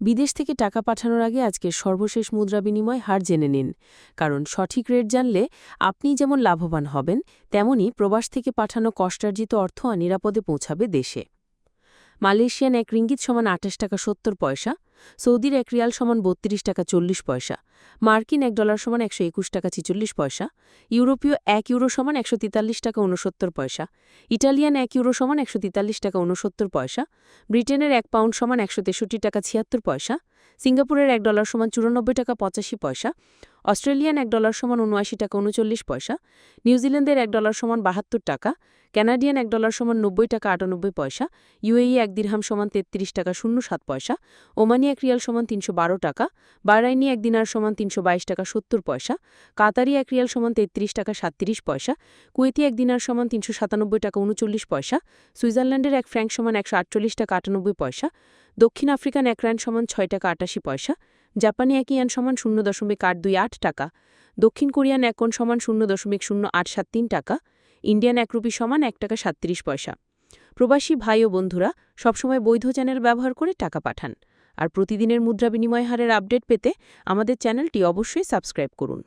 বিদেশ থেকে টাকা পাঠানোর আগে আজকের সর্বশেষ মুদ্রা বিনিময় হার জেনে নিন। কারণ সঠিক রেট জানলে আপনি যেমন লাভবান হবেন, তেমনি প্রবাস থেকে পাঠানো কষ্টার্জিত অর্থ নিরাপদে পৌঁছাবে দেশে। মালয়েশিয়ান এক রিঙ্গিত সমান আঠাশ টাকা সত্তর পয়সা সৌদির এক রিয়াল সমান বত্রিশ টাকা চল্লিশ পয়সা, মার্কিন এক ডলার সমান একশো একুশ টাকা ছিচল্লিশ পয়সা, ইউরোপীয় এক ইউরো সমান একশো তেতাল্লিশ টাকা উনসত্তর পয়সা, ইটালিয়ান এক ইউরো সমান একশো তেতাল্লিশ টাকা উনসত্তর পয়সা, ব্রিটেনের এক পাউন্ড সমান একশো তেষট্টি টাকা ছিয়াত্তর পয়সা, সিঙ্গাপুরের এক ডলার সমান চুরানব্বই টাকা পঁচাশি পয়সা, অস্ট্রেলিয়ান এক ডলার সমান উনআশি টাকা উনচল্লিশ পয়সা, নিউজিল্যান্ডের এক ডলার সমান বাহাত্তর টাকা, ক্যানাডিয়ান এক ডলার সমান নব্বই টাকা আটানব্বই পয়সা, ইউএই এক দিরহাম সমান তেত্রিশ টাকা শূন্য সাত পয়সা ওমানি এক রিয়াল সমান তিনশো বারো টাকা বারাইনি এক দিনার সমান তিনশো বাইশ টাকা সত্তর পয়সা, কাতারি এক রিয়াল সমান তেত্রিশ টাকা সাতত্রিশ পয়সা, কুয়েতি এক দিনার সমান তিনশো সাতানব্বই টাকা উনচল্লিশ পয়সা, সুইজারল্যান্ডের এক ফ্র্যাঙ্ক সমান একশো আটচল্লিশ টাকা আটানব্বই পয়সা, দক্ষিণ আফ্রিকান এক র্যান্ড সমান ছয় টাকা আটাশি পয়সা, জাপানি এক ইয়ান সমান শূন্য দশমিক আট দুই আট টাকা, দক্ষিণ কোরিয়ান এক কোণ সমান শূন্য দশমিক শূন্য আট সাত তিন টাকা, ইন্ডিয়ান এক রুপি সমান এক টাকা সাতত্রিশ পয়সা। প্রবাসী ভাই ও বন্ধুরা, সবসময় বৈধ চ্যানেল ব্যবহার করে টাকা পাঠান। আর প্রতিদিনের মুদ্রা বিনিময় হারের আপডেট পেতে আমাদের চ্যানেলটি অবশ্যই সাবস্ক্রাইব করুন।